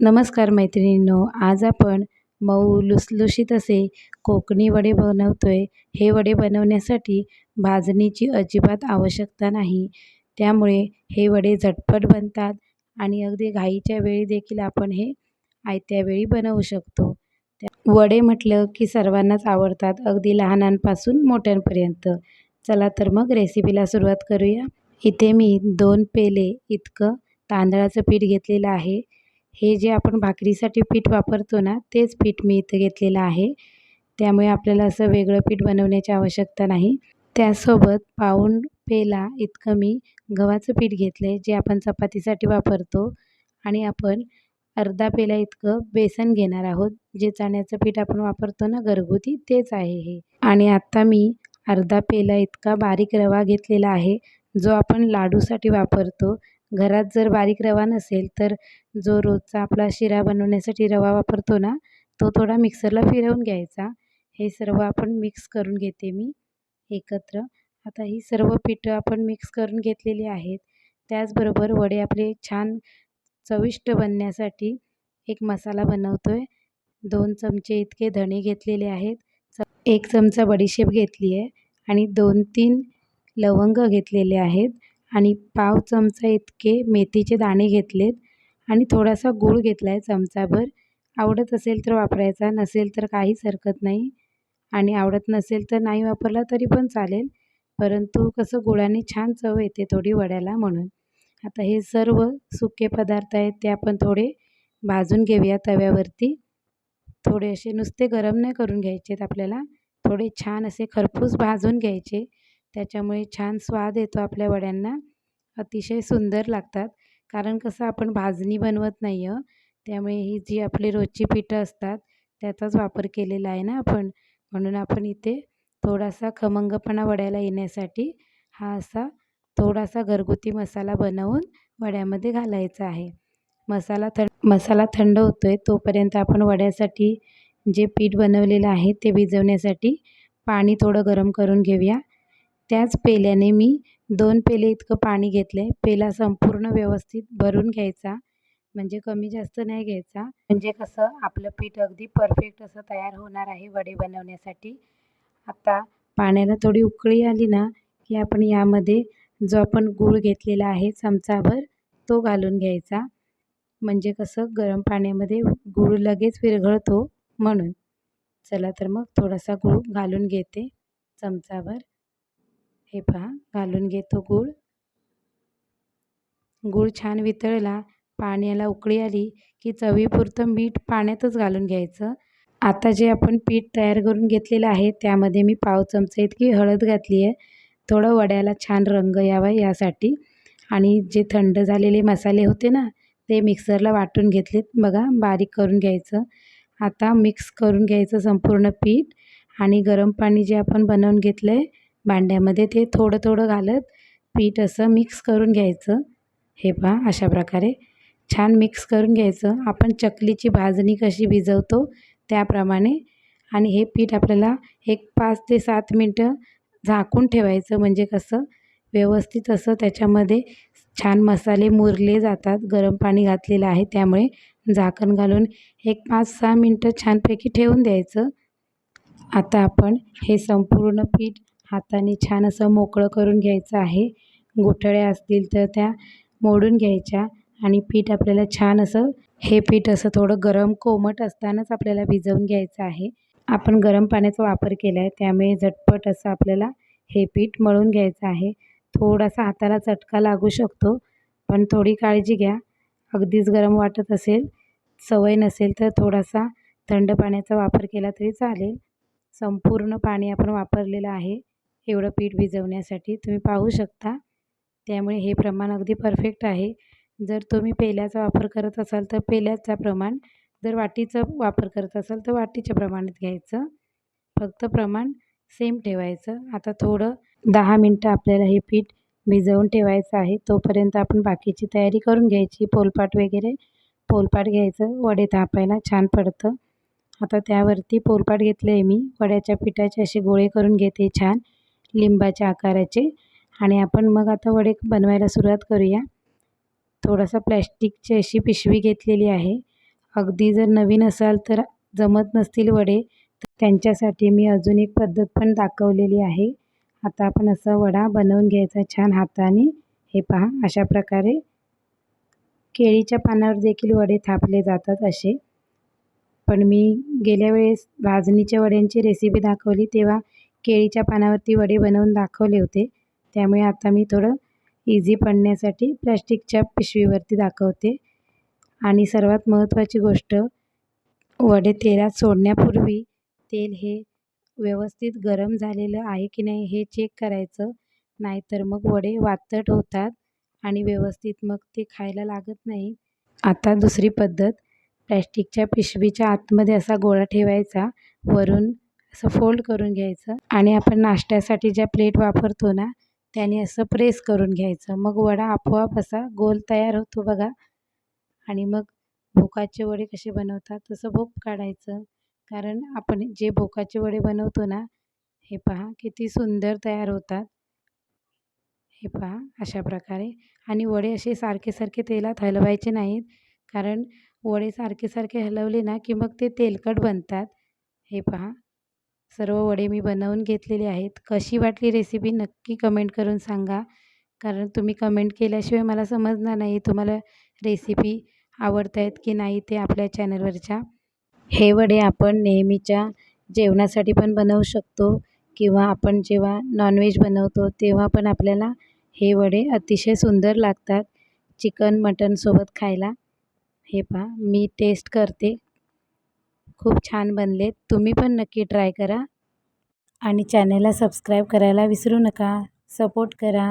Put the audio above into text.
नमस्कार मैत्रिणींनो आज आपण मऊ लुसलुशीत असे कोकणी वडे बनवतोय. हे वडे बनवण्यासाठी भाजणीची अजिबात आवश्यकता नाही. त्यामुळे हे वडे झटपट बनतात आणि अगदी घाईच्या वेळी देखील आपण हे आयत्या वेळी बनवू शकतो. वडे म्हटलं की सर्वांनाच आवडतात अगदी लहानांपासून मोठ्यांपर्यंत. चला तर मग रेसिपीला सुरुवात करूया. इथे मी दोन पेले इतकं तांदळाचं पीठ घेतलेलं आहे. हे जे आपण भाकरीसाठी पीठ वापरतो ना तेच पीठ मी इथं घेतलेलं आहे. त्यामुळे आपल्याला असं वेगळं पीठ बनवण्याची आवश्यकता नाही. त्यासोबत पाऊण पेला इतकं मी गव्हाचं पीठ घेतलं आहे जे आपण चपातीसाठी वापरतो. आणि आपण अर्धा पेला इतकं बेसन घेणार आहोत जे चण्याचं पीठ आपण वापरतो ना घरगुती तेच आहे हे. आणि आत्ता मी अर्धा पेला इतका बारीक रवा घेतलेला आहे जो आपण लाडूसाठी वापरतो. घरात जर बारीक रवा नसेल तर जो रोजचा आपला शिरा बनवण्यासाठी रवा वापरतो ना तो थोडा मिक्सरला फिरवून घ्यायचा. हे सर्व आपण मिक्स करून घेते मी एकत्र. आता ही सर्व पिठं आपण मिक्स करून घेतलेली आहेत. त्याचबरोबर वडे आपले छान चविष्ट बनण्यासाठी एक मसाला बनवतो आहे दोन चमचे इतके धणे घेतलेले आहेत. एक चमचा बडीशेप घेतली आहे आणि दोन तीन लवंग घेतलेले आहेत. आणि पाव चमचा इतके मेथीचे दाणे घेतलेत आणि थोडासा गूळ घेतला आहे चमचाभर. आवडत असेल तर वापरायचा नसेल तर काहीच हरकत नाही. आणि आवडत नसेल तर नाही वापरला तरी पण चालेल परंतु कसं गुळाने छान चव येते थोडी वड्याला म्हणून. आता हे सर्व सुके पदार्थ आहेत ते आपण थोडे भाजून घेऊया तव्यावरती. थोडे असे नुसते गरम नाही करून घ्यायचे आहेत आपल्याला. थोडे छान असे खरपूस भाजून घ्यायचे. त्याच्यामुळे छान स्वाद येतो आपल्या वड्यांना. अतिशय सुंदर लागतात. कारण कसं आपण भाजणी बनवत नाही आहे त्यामुळे ही जी आपली रोजची पिठं असतात त्याचाच वापर केलेला आहे ना आपण. म्हणून आपण इथे थोडासा खमंगपणा वड्याला येण्यासाठी हा असा थोडासा घरगुती मसाला बनवून वड्यामध्ये घालायचा आहे. मसाला थंड मसाला थंड होतो आहे तोपर्यंत आपण वड्यासाठी जे पीठ बनवलेलं आहे ते भिजवण्यासाठी पाणी थोडं गरम करून घेऊया. त्याच पेल्याने मी दोन पेले इतकं पाणी घेतलं आहे पेला संपूर्ण व्यवस्थित भरून घ्यायचा. म्हणजे कमी जास्त नाही घ्यायचा. म्हणजे कसं आपलं पीठ अगदी परफेक्ट असं तयार होणार आहे वडे बनवण्यासाठी. आता पाण्याला थोडी उकळी आली ना की आपण यामध्ये जो आपण गूळ घेतलेला आहे चमचाभर तो घालून घ्यायचा. म्हणजे कसं गरम पाण्यामध्ये गूळ लगेच विरघळतो म्हणून. चला तर मग थोडासा गूळ घालून घेते चमचाभर. हे पहा घालून घेतो गूळ. गूळ छान वितळला पाण्याला उकळी आली की चवीपुरतं मीठ पाण्यातच घालून घ्यायचं. आता जे आपण पीठ तयार करून घेतलेलं आहे त्यामध्ये मी पाव चमचा इतकी हळद घातली आहे. थोडं वड्याला छान रंग यावा यासाठी. आणि जे थंड झालेले मसाले होते ना ते मिक्सरला वाटून घेतलेत. बघा बारीक करून घ्यायचं. आता मिक्स करून घ्यायचं संपूर्ण पीठ आणि गरम पाणी जे आपण बनवून घेतलं आहे भांड्यामध्ये ते थोडं थोडं घालत पीठ असं मिक्स करून घ्यायचं. हे पहा अशा प्रकारे छान मिक्स करून घ्यायचं. आपण चकलीची भाजणी कशी भिजवतो त्याप्रमाणे. आणि हे पीठ आपल्याला एक पाच ते सात मिनटं झाकून ठेवायचं. म्हणजे कसं? व्यवस्थित असं त्याच्यामध्ये छान मसाले मुरले जातात. गरम पाणी घातलेलं आहे. त्यामुळे झाकण घालून एक पाच सहा मिनटं छानपैकी ठेवून द्यायचं. आता आपण हे संपूर्ण पीठ हाताने छान असं मोकळं करून घ्यायचं आहे. गुठळ्या असतील तर त्या मोडून घ्यायच्या आणि पीठ आपल्याला छान असं हे पीठ असं थोडं गरम कोमट असतानाच आपल्याला भिजवून घ्यायचं आहे. आपण गरम पाण्याचा वापर केला आहे त्यामुळे झटपट असं आपल्याला हे पीठ मळून घ्यायचं आहे. थोडासा हाताला चटका लागू शकतो पण थोडी काळजी घ्या. अगदीच गरम वाटत असेल सवय नसेल तर थोडासा थंड पाण्याचा वापर केला तरी चालेल. संपूर्ण पाणी आपण वापरलेलं आहे. एवढं पीठ भिजवण्यासाठी तुम्ही पाहू शकता. त्यामुळे हे प्रमाण अगदी परफेक्ट आहे. जर तुम्ही पेल्याचा वापर करत असाल तर पेल्याचा प्रमाण जर वाटीचा वापर करत असाल तर वाटीच्या प्रमाणात घ्यायचं. फक्त प्रमाण सेम ठेवायचं. आता थोडं दहा मिनटं आपल्याला हे पीठ भिजवून ठेवायचं आहे. तोपर्यंत आपण बाकीची तयारी करून घ्यायची. पोलपाट वगैरे पोलपाट घ्यायचं. वडे तापायला छान पडतं. आता त्यावरती पोलपाट घेतलं आहे मी. वड्याच्या पिठाचे असे गोळे करून घेते छान. लिंबाच्या आकाराचे. आणि आपण मग आता वडे बनवायला सुरुवात करूया. थोडासा प्लॅस्टिकची अशी पिशवी घेतलेली आहे. अगदी जर नवीन असाल तर जमत नसतील वडे तर त्यांच्यासाठी मी अजून एक पद्धत पण दाखवलेली आहे. आता आपण असा वडा बनवून घ्यायचा छान हाताने. हे पहा अशा प्रकारे. केळीच्या पानावर देखील वडे थापले जातात असे. पण मी गेल्या वेळेस भाजणीच्या वड्यांची रेसिपी दाखवली तेव्हा केळीच्या पानावरती वडे बनवून दाखवले होते. त्यामुळे आता मी थोडं इझी पडण्यासाठी प्लॅस्टिकच्या पिशवीवरती दाखवते. आणि सर्वात महत्त्वाची गोष्ट वडे तेलात सोडण्यापूर्वी तेल हे व्यवस्थित गरम झालेलं आहे की नाही हे चेक करायचं. नाहीतर मग वडे वातट होतात आणि व्यवस्थित मग ते खायला लागत नाही आता दुसरी पद्धत प्लॅस्टिकच्या पिशवीच्या आतमध्ये असा गोळा ठेवायचा. वरून असं फोल्ड करून घ्यायचं. आणि आपण नाश्त्यासाठी ज्या प्लेट वापरतो ना त्याने असं प्रेस करून घ्यायचं. मग वडा आपोआप असा गोल तयार होतो बघा. आणि मग भोकाचे वडे कसे बनवतात तसं भोक काढायचं. कारण आपण जे भोकाचे वडे बनवतो ना हे पहा किती सुंदर तयार होतात. हे पहा अशा प्रकारे. आणि वडे असे सारखे सारखे तेलात हलवायचे नाहीत. कारण वडे सारखे सारखे हलवले ना की मग ते तेलकट बनतात. हे पहा. सर्व वडे मी बनवून घेतलेले आहेत. कशी वाटली रेसिपी नक्की कमेंट करून सांगा. कारण तुम्ही कमेंट केल्याशिवाय मला समजणार नाही तुम्हाला रेसिपी आवडत आहेत की नाही ते आपल्या चॅनलवरच्या हे वडे आपण नेहमीच्या जेवणासाठी पण बनवू शकतो किंवा आपण जेव्हा नॉनव्हेज बनवतो तेव्हा पण आपल्याला हे वडे अतिशय सुंदर लागतात. चिकन मटनसोबत खायला. हे पहा मी टेस्ट करते. खूप छान बनलेत तुम्ही पण नक्की ट्राय करा. आणि चॅनलला सबस्क्राईब करायला विसरू नका. सपोर्ट करा.